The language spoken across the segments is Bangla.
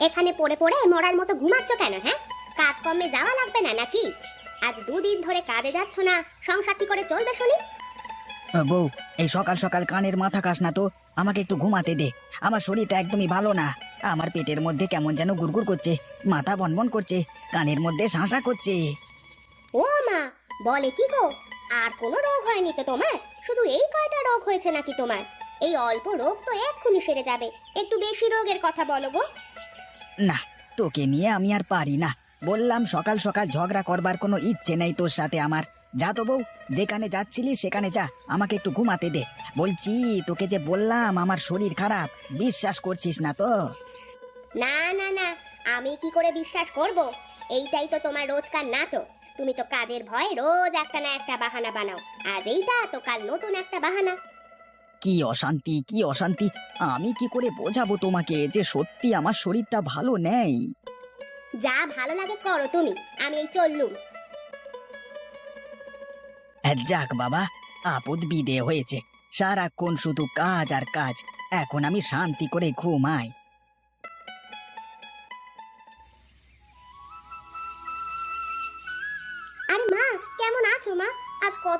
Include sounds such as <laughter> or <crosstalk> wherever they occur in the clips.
এখানে পড়ে পড়ে মরার মতো ঘুমাচ্ছ কেন হ্যাঁ? কাজকর্মে যাওয়া লাগবে না নাকি? আজ দুদিন ধরে কাজে যাচ্ছ না সংসার কি করে চলবে শুনি? বউ এই সকাল সকাল কানের মাথা কাস না তো আমাকে একটু ঘুমাতে দে। আমার শরীরটা একদমই ভালো না। আমার পেটের মধ্যে কেমন যেন গুড়গুড় করছে মাথা বনবন করছে কানের মধ্যে শাঁসা করছে। ও মা বলে কি গো? আর কোনো রোগ হয়নি তো তোমার? শুধু এই কয়টা রোগ হয়েছে নাকি তোমার? এই অল্প রোগ তো এক্ষুনি সেরে যাবে। একটু বেশি রোগের কথা বলো গো। না, তোকে নিয়ে আমি আর পারি না। বললাম, সকাল সকাল ঝগড়া করবার কোনো ইচ্ছে নেই তোর সাথে আমার। যা তো বউ, যেখানে যাচ্ছিলি সেখানে যা, আমাকে একটু ঘুমাতে দে। বলছি, তোকে যে বললাম, আমার শরীর খারাপ, বিশ্বাস করছিস না তো? না না না, আমি কি করে বিশ্বাস করব? এইটাই তো তোমার রোজকার নাটক। তুমি তো কাজের ভয়ে রোজ একটা না একটা বাহানা বানাও। আজ এইটা, তো কাল নতুন একটা বাহানা। কি অশান্তি কি অশান্তি। আমি কি করে বোঝাবো তোমাকে যে সত্যি আমার শরীরটা ভালো নেই? যা ভালো লাগে করো তুমি আমি এই চললুম যাক বাবা আপদ বিদে হয়েছে। সারাক্ষণ শুধু কাজ আর কাজ। এখন আমি শান্তি করে ঘুমাই।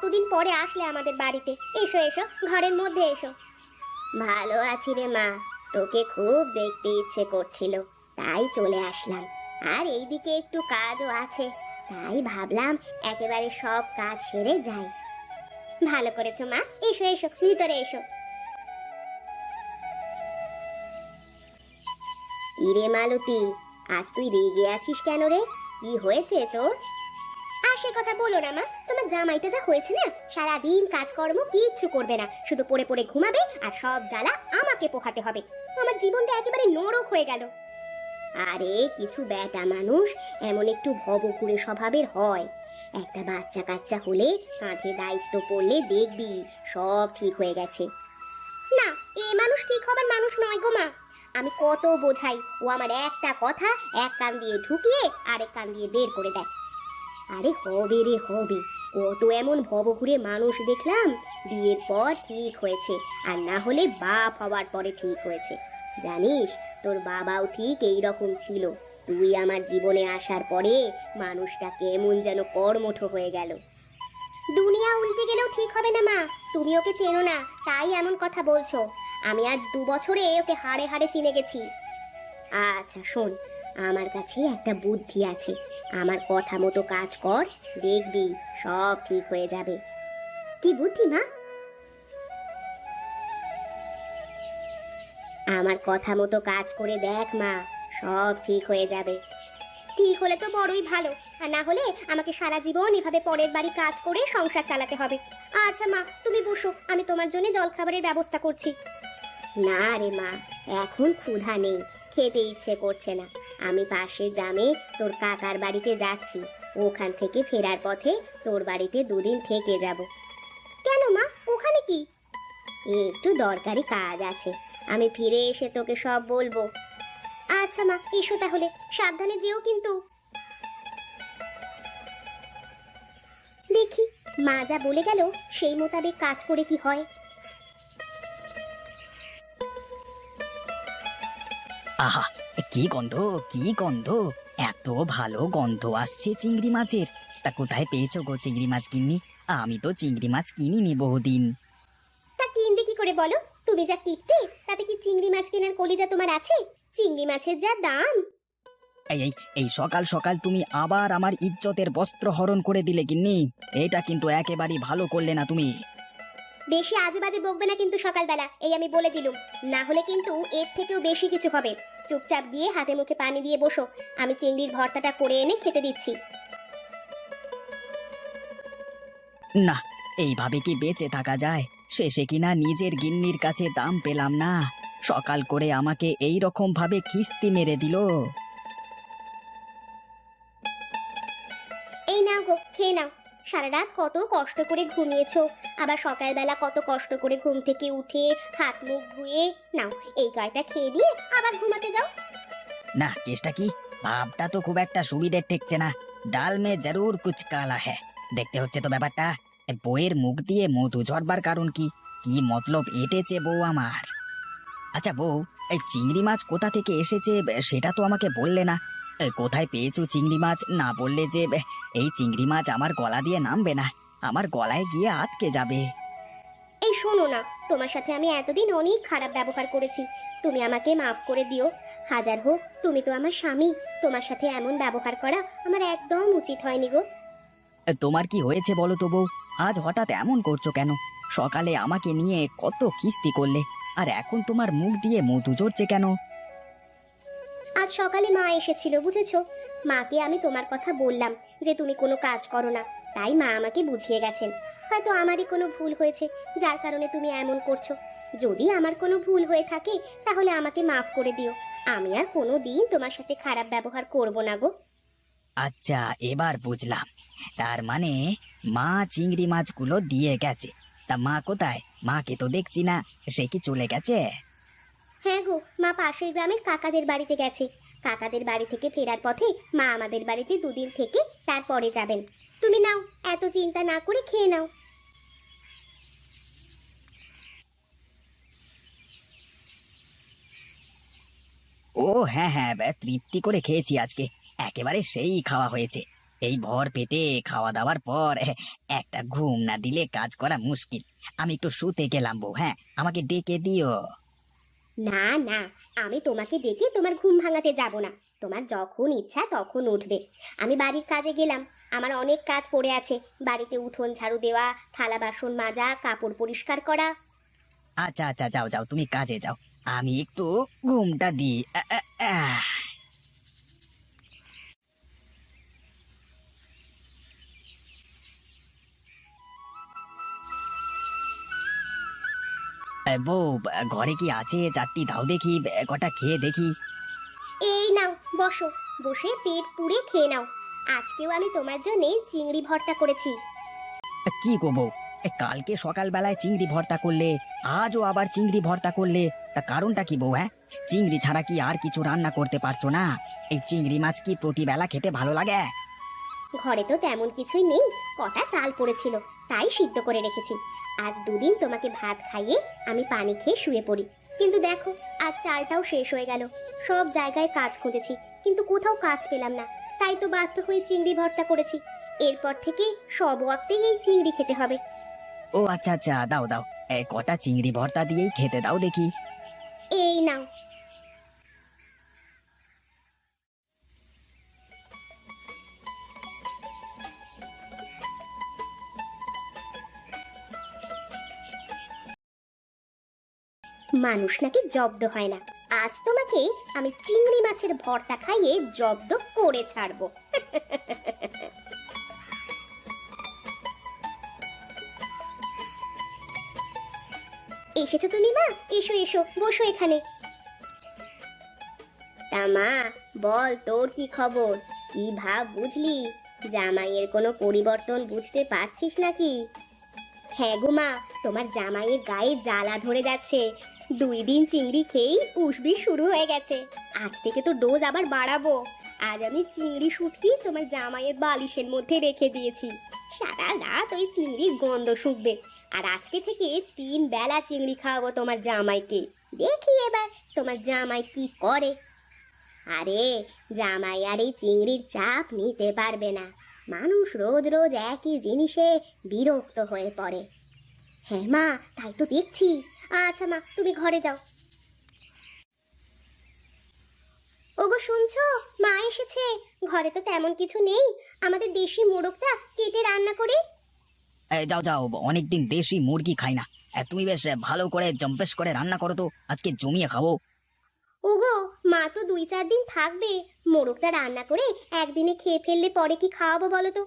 আজ কতদিন পরে আসলে আমাদের বাড়িতে। এসো এসো, ঘরের মধ্যে এসো। ভালো আছি রে মা, তোকে খুব দেখতে ইচ্ছে করছিল, তাই চলে আসলাম। আর এইদিকে একটু কাজও আছে, তাই ভাবলাম একেবারে সব কাজ সেরে যাই। ভালো করেছ মা, এসো এসো, ভিতরে এসো। ইরে মালতী, আজ তুই রেগে আছিস কেন রে? কি হয়েছে তোর? সে কথা বলো না, মা। তোমার জামাইটা যা হয়েছে না, সারাদিন কাজকর্ম কিচ্ছু করবে না। শুধু পড়ে পড়ে ঘুমাবে আর সব জ্বালা আমাকে পোহাতে হবে। আমার জীবনটা একেবারে নরক হয়ে গেল। আরে, কিছু বেটা মানুষ এমন একটু ভবঘুরে স্বভাবের হয়। একটা বাচ্চা কাচ্চা হলে কাঁধে দায়িত্ব পড়লে দেখবি সব ঠিক হয়ে গেছে। না, এ মানুষ ঠিক হবার মানুষ নয় গো মা। আমি কত বোঝাই, ও আমার একটা কথা এক কান দিয়ে ঢুকিয়ে আরেক কান দিয়ে বের করে দেয়। আরে হবে রে হবে। কত এমন ভবঘুরে মানুষ দেখলাম বিয়ের পর ঠিক হয়েছে আর না হলে বাপ হওয়ার পরে ঠিক হয়েছে। জানিস তোর বাবাও ঠিক এই রকম ছিল। তুই আমার জীবনে আসার পরে মানুষটা কেমন যেন কর্মঠ হয়ে গেল। দুনিয়া উল্টে গেলেও ঠিক হবে না মা। তুমি ওকে চেনো না তাই এমন কথা বলছো। আমি আজ দু বছরে ওকে হাড়ে হাড়ে চিনে গেছি। আচ্ছা শোন আমার কাছে একটা বুদ্ধি আছে। আমার কথা মতো কাজ কর, দেখবি সব ঠিক হয়ে যাবে। কি বুদ্ধি, মা? আমার কথা মতো কাজ করে দেখ, মা, সব ঠিক হয়ে যাবে। ঠিক হলে তো বড়ই ভালো, আর না হলে আমাকে সারা জীবন এভাবে পরের বাড়ি কাজ করে সংসার চালাতে হবে। আচ্ছা মা, তুমি বসো, আমি তোমার জন্য জলখাবারের ব্যবস্থা করছি। না রে, মা, এখন ক্ষুধা নেই, খেতে ইচ্ছে করছে না। আমি পাশের গ্রামে তোর কাকার বাড়িতে যাচ্ছি। ওখান থেকে ফেরার পথে তোর বাড়িতে দুদিন থেকে যাব। কেন মা? ওখানে কি? একটু দরকারি কাজ আছে। আমি ফিরে এসে তোকে সব বলব। আচ্ছা মা এসো তাহলে। সাবধানে যেও কিন্তু। দেখি মা যা বলে গেল সেই মোতাবেক কাজ করে কি হয়? আহা কি গন্ধ কি গন্ধ? এত ভালো গন্ধ আসছে চিংড়ি মাছের। তা কোথায় পেয়েছ গো চিংড়ি মাছ কিননি আমি তো চিংড়ি মাছ কিনিনি বহুদিন। তা কিনবে কি করে বলো? তুমি যা কিপটে তাতে কি চিংড়ি মাছ কেনার কলিজা তোমার আছে? চিংড়ি মাছের যা দাম। এই এই এই সকাল সকাল তুমি আবার আমার ইজ্জতের বস্ত্র হরণ করে দিলে কিন্নি এটা কিন্তু একেবারেই ভালো করলে না তুমি। বেশি আজে বাজে বকবে না কিন্তু সকালবেলা এই আমি বলে দিলুম। না হলে কিন্তু এর থেকেও বেশি কিছু হবে। চুপচাপ গিয়ে হাতে মুখে পানি দিয়ে বসো। আমি চিংড়ির ভর্তাটা করে এনে খেতে দিচ্ছি। না এইভাবে কি বেঁচে থাকা যায়? শেষে কিনা নিজের গিন্নির কাছে দাম পেলাম না। সকাল করে আমাকে এই রকম ভাবে কিস্তি মেরে দিল। এই নাও গো খেয়ে নাও। সারা রাত কত কষ্ট করে ঘুমিয়েছো। আবার সকালবেলা কত কষ্ট করে ঘুম থেকে উঠে হাত মুখ ধুয়ে, নাও, এই কয়টা খেয়ে দিয়ে আবার ঘুমাতে যাও। না, কেসটা কি? ভাবটা তো খুব একটা সুবিধের ঠেকছে না। ডাল মে জরুর কুচ কালা হ্যাঁ দেখতে হচ্ছে তো ব্যাপারটা। বইয়ের মুখ দিয়ে মধু ঝরবার কারণ কি? কি মতলব এটেছে বউ আমার? আচ্ছা বউ, এই চিংড়ি মাছ কোথা থেকে এসেছে? সেটা তো আমাকে বললে না। কোথায় পেয়েছ চিংড়ি মাছ? না বললে যে এই চিংড়ি মাছ আমার গলা দিয়ে নামবে না। আমার গলায় গিয়ে আটকে যাবে। এই শোনো না তোমার সাথে আমি এতদিন অনেক খারাপ ব্যবহার করেছি। তুমি আমাকে মাফ করে দিও। হাজার হোক তুমি তো আমার স্বামী। তোমার সাথে এমন ব্যবহার করা আমার একদম উচিত হয়নি গো। তোমার কি হয়েছে বলো তো বউ? আজ হঠাৎ এমন করছ কেন? সকালে আমাকে নিয়ে কত কিস্তি করলে আর এখন তোমার মুখ দিয়ে মধু ঝরছে কেন? আজ সকালে মা এসেছিল বুঝেছ? মাকে আমি তোমার কথা বললাম যে তুমি কোনো কাজ করো না। তাই মা আমাকে বুঝিয়ে গেছেন। হয়তো আমারই কোনো ভুল হয়েছে যার কারণে তুমি এমন করছ। যদি আমার কোনো ভুল হয়ে থাকে তাহলে আমাকে মাফ করে দিও। আমি আর কোনো দিন তোমার সাথে খারাপ ব্যবহার করব না গো। আচ্ছা এবার বুঝলাম। তার মানে মা চিংড়ি মাছগুলো দিয়ে গেছে। তা মা কোথায়? মাকে তো দেখছি না। সে কি চলে গেছে? হ্যাঁ গো মা পাশের গ্রামের কাকাদের বাড়িতে গেছে। কাকাদের বাড়ি থেকে ফেরার পথে মা আমাদের বাড়িতে দুদিন থেকে তারপরে যাবেন। তুমি নাও এত চিন্তা না করে খেয়ে নাও। ও হ্যাঁ হ্যাঁ বে, তৃপ্তি করে খেয়েছি আজকে। একেবারে সেই খাওয়া হয়েছে। এই ভর পেটে খাওয়া দাওয়ার পর একটা ঘুম না দিলে কাজ করা মুশকিল। আমি একটু শুতে গেলাম বউ হ্যাঁ আমাকে ডেকে দিও। না না আমি তোমাকে ডেকে তোমার ঘুম ভাঙাতে যাব না। তোমার যখন ইচ্ছা তখন উঠবে। আমি বাড়ির কাজে গেলাম। আমার অনেক কাজ পড়ে আছে। বাড়িতে উঠোন ঝাড়ু দেওয়া, থালা বাসন মাজা, কাপড় পরিষ্কার করা। আচ্ছা আচ্ছা যাও যাও, তুমি কাজে যাও। আমি একটু ঘুমটা দিই। বউ, ঘরে কি আছে? চারটি দাও দেখি কটা খেয়ে দেখি। বসো বসে পেট পুড়ে খেয়ে নাও। আজকেও আমি তোমার জন্য চিংড়ি ভর্তা করেছি। কি গো বউ? এ, কালকে সকালবেলায় চিংড়ি ভর্তা করলে আজও আবার চিংড়ি ভর্তা করলে তা কারণটা কি বউ হ্যাঁ? চিংড়ি ছাড়া কি আর কিছু রান্না করতে পারছ না? এই চিংড়ি মাছ কি প্রতিবেলা খেতে ভালো লাগে? ঘরে তো তেমন কিছুই নেই কটা চাল পড়েছিল তাই সিদ্ধ করে রেখেছি। আজ দুদিন তোমাকে ভাত খাইয়ে আমি পানি খেয়ে শুয়ে পড়ি। কিন্তু দেখো আজ চালটাও শেষ হয়ে গেল। সব জায়গায় কাজ খুঁজেছি কিন্তু কোথাও কাজ পেলাম না। তাই তো বাধ্য হয়ে চিংড়ি ভর্তা করেছি। এরপর থেকে সব ওয়াক্তেই এই চিংড়ি খেতে হবে। ও আচ্ছা আচ্ছা দাও দাও। এ, কটা চিংড়ি ভর্তা দিয়েই খেতে দাও দেখি। এই নাও। মানুষ নাকি জব্দ হয় না। আজ তোমাকে আমি চিংড়ি মাছের ভর্তা খাইয়ে জব্দ করে ছাড়বো। এসেছ তুমি মা? এসো এসো, বসো এখানে। তা মা, বল তোর কি খবর? কি ভাব বুঝলি? জামাইয়ের কোনো পরিবর্তন বুঝতে পারছিস নাকি? হ্যাঁ গো মা, তোমার জামাইয়ের গায়ে জ্বালা ধরে যাচ্ছে। দুই দিন চিংড়ি খেয়েই উসবি শুরু হয়ে গেছে। আজ থেকে তো ডোজ আবার বাড়াবো। আজ আমি চিংড়ি শুটকি তোমার জামাইয়ের বালিশের মধ্যে রেখে দিয়েছি। সারা রাত ওই চিংড়ির গন্ধ শুকবে। আর আজকে থেকে তিন বেলা চিংড়ি খাওয়াবো তোমার জামাইকে। দেখি এবার তোমার জামাই কি করে। আরে, জামাই আর এই চিংড়ির চাপ নিতে পারবে না। মানুষ রোজ রোজ একই জিনিসে বিরক্ত হয়ে পড়ে। হ্যাঁ মা তাই তো দেখছি। আচ্ছা মা তুমি ঘরে যাও। ওগো শুনছো? মা এসেছে। ঘরে তো তেমন কিছু নেই। আমাদের দেশি মোরগটা কেটে রান্না করে। এ, যাও যাও অনেকদিন দেশি মুরগি খাই না। এ, তুমি বেশ ভালো করে জম্পেশ করে রান্না করো তো আজকে জমিয়ে খাব। ওগো মা তো দুই চার দিন থাকবে। মোরগটা রান্না করে একদিনে খেয়ে ফেললে পরে কি খাওয়াবো বলো তো?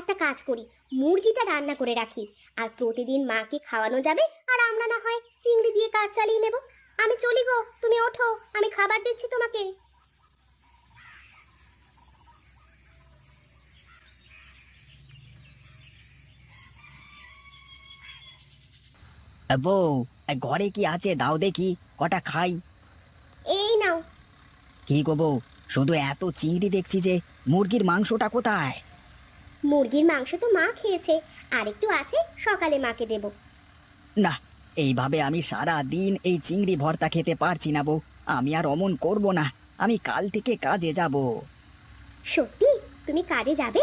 একটা কাজ করি মুরগিটা রান্না করে রাখি। আর প্রতিদিন মাকে খাওয়ানো যাবে আর আমরা না হয় চিংড়ি দিয়ে কাজ চালিয়ে নেব। আমি চলি গো তুমি ওঠো আমি খাবার দিচ্ছি তোমাকে। বউ ঘরে কি আছে? দাও দেখি কটা খাই। এই নাও। কি গো বউ শুধু এত চিংড়ি দেখছি যে মুরগির মাংসটা কোথায়? মুরগির মাংস তো মা খেয়েছে। আর একটু আছে সকালে মাকে দেব। না এইভাবে আমি সারা দিন এই চিংড়ি ভর্তা খেতে পারছি না বউ। আমি আর অমন করব না। আমি কাল থেকে কাজে যাব। সত্যি? তুমি কাজে যাবে?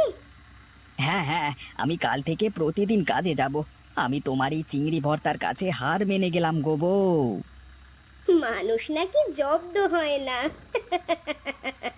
হ্যাঁ হ্যাঁ আমি কাল থেকে প্রতিদিন কাজে যাব। আমি তোমার এই চিংড়ি ভর্তার কাছে হার মেনে গেলাম গো বউ। মানুষ নাকি জব্দ হয় না। <laughs>